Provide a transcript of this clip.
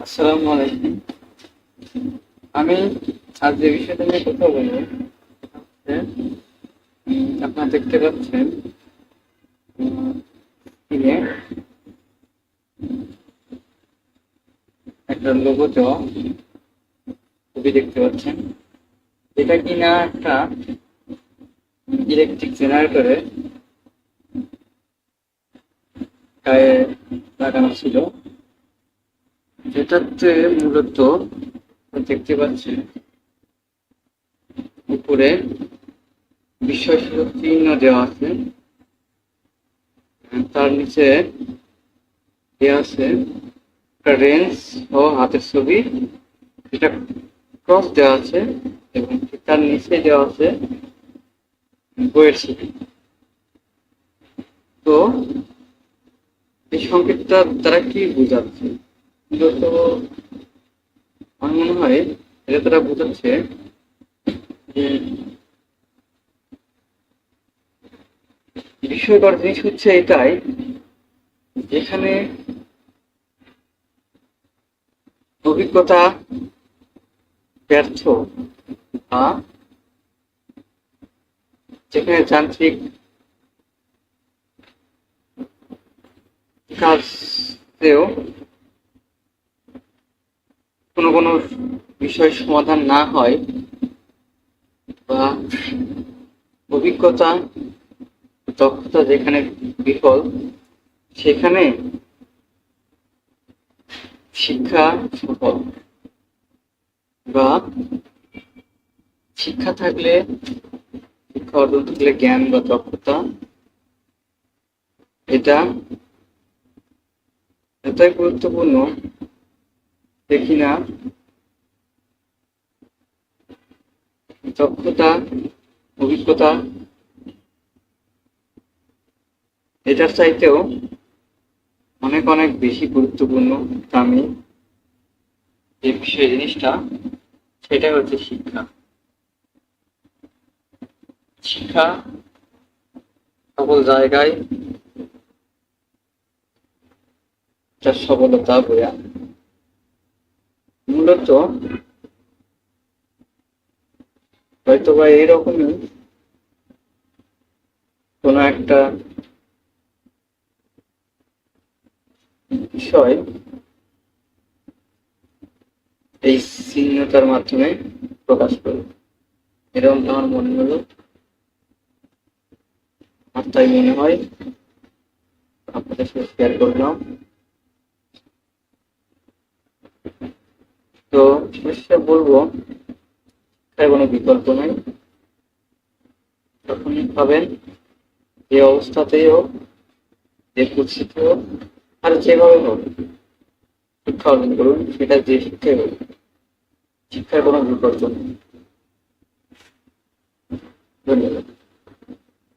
আসসালামু আলাইকুম। আমি আজ যে বিষয়টা নিয়ে কথা বলব। আপনারা দেখতে পাচ্ছেন একটা লোগো ছবি দেখতে পাচ্ছেন। এটা কিনা একটা ইলেকট্রিক জেনারেটরে গায়ে লাগানো ছিল। যেটাতে মূলত দেখতে পাচ্ছেন উপরে বিষয় চিহ্ন দেওয়া আছে তার নিচে আছে একটা রেঞ্জ ও হাতের ছবি যেটা ক্রস দেওয়া আছে এবং তার নিচে দেওয়া আছে বইয়ের ছবি। তো এই সংকেতটা তারা কি বোঝাচ্ছে? আমার মনে হয় এটা বোঝাচ্ছে যে বিষয়কর জিনিস হচ্ছে এটাই, যেখানে অভিজ্ঞতা ব্যর্থ বা যেখানে যান্ত্রিক কাজেও কোনো কোনো বিষয় সমাধান না হয় বা অভিজ্ঞতা, দক্ষতা যেখানে বিফল সেখানে শিক্ষা সফল বা শিক্ষা থাকলে, শিক্ষা অর্জন থাকলে জ্ঞান বা দক্ষতা, এটা এতই গুরুত্বপূর্ণ দেখি কিনা দক্ষতা, অভিজ্ঞতা, এটার চাইতেও অনেক অনেক বেশি গুরুত্বপূর্ণ দামি যে বিষয় জিনিসটা সেটা হচ্ছে শিক্ষা শিক্ষা সকল জায়গায় তার সফলতা আনে। মূলত হয়তো বা এইরকমই কোনো একটা বিষয় এই চিহ্নতার মাধ্যমে প্রকাশ করবে এরকম আমার মনে হলো। আর তাই মনে হয়, আপনাদের সাথে শেয়ার করলাম। তো শেষে বলব শিক্ষার কোনো বিকল্প নেই। তখনই ভাবেন যে অবস্থাতেই হোক যে কুৎসিতে হোক আর যেভাবে হোক, শিক্ষা অর্জন করুন, সেটা যে শিক্ষাই হোক, শিক্ষার কোনো বিকল্প নেই। ধন্যবাদ।